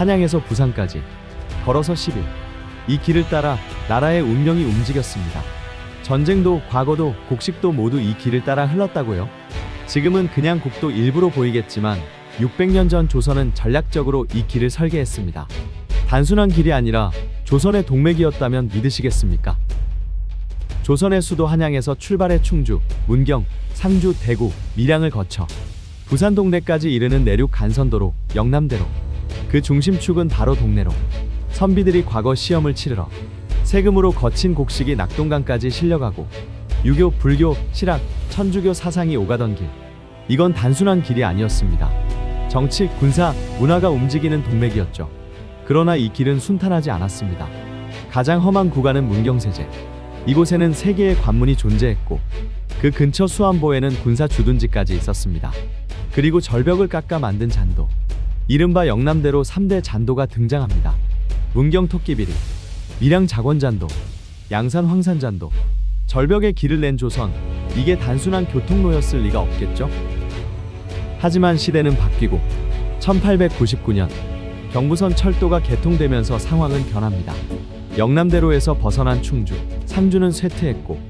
한양에서 부산까지 걸어서 10일. 이 길을 따라 나라의 운명이 움직였습니다. 전쟁도 과거도 곡식도 모두 이 길을 따라 흘렀다고요. 지금은 그냥 국도 일부로 보이겠지만 600년 전 조선은 전략적으로 이 길을 설계했습니다. 단순한 길이 아니라 조선의 동맥이었다면 믿으시겠습니까? 조선의 수도 한양에서 출발해 충주, 문경, 상주, 대구, 밀양을 거쳐 부산 동네까지 이르는 내륙 간선도로 영남대로 그 중심축은 바로 동네로 선비들이 과거 시험을 치르러 세금으로 거친 곡식이 낙동강까지 실려가고 유교, 불교, 실학, 천주교 사상이 오가던 길 이건 단순한 길이 아니었습니다. 정치, 군사, 문화가 움직이는 동맥이었죠. 그러나 이 길은 순탄하지 않았습니다. 가장 험한 구간은 문경세제. 이곳에는 세 개의 관문이 존재했고 그 근처 수안보에는 군사 주둔지까지 있었습니다. 그리고 절벽을 깎아 만든 잔도. 이른바 영남대로 3대 잔도가 등장합니다. 문경 토끼비리, 밀양 자권잔도, 양산 황산잔도. 절벽에 길을 낸 조선. 이게 단순한 교통로였을 리가 없겠죠? 하지만 시대는 바뀌고 1899년 경부선 철도가 개통되면서 상황은 변합니다. 영남대로에서 벗어난 충주, 상주는 쇠퇴했고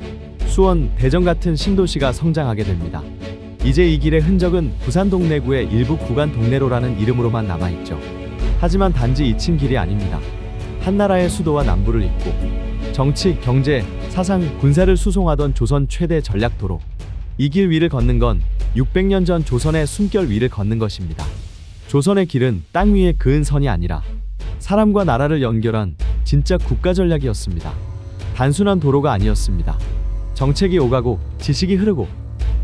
수원, 대전 같은 신도시가 성장하게 됩니다. 이제 이 길의 흔적은 부산 동래구의 일부 구간 동래로라는 이름으로만 남아있죠. 하지만 단지 잊힌 길이 아닙니다. 한나라의 수도와 남부를 잇고 정치, 경제, 사상, 군사를 수송하던 조선 최대 전략도로 이 길 위를 걷는 건 600년 전 조선의 숨결 위를 걷는 것입니다. 조선의 길은 땅 위에 그은 선이 아니라 사람과 나라를 연결한 진짜 국가 전략이었습니다. 단순한 도로가 아니었습니다. 정책이 오가고 지식이 흐르고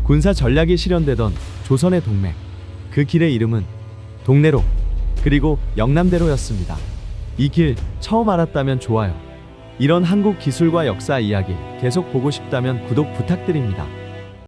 군사 전략이 실현되던 조선의 동맥. 그 길의 이름은 동래로 그리고 영남대로였습니다. 이 길 처음 알았다면 좋아요. 이런 한국 기술과 역사 이야기 계속 보고 싶다면 구독 부탁드립니다.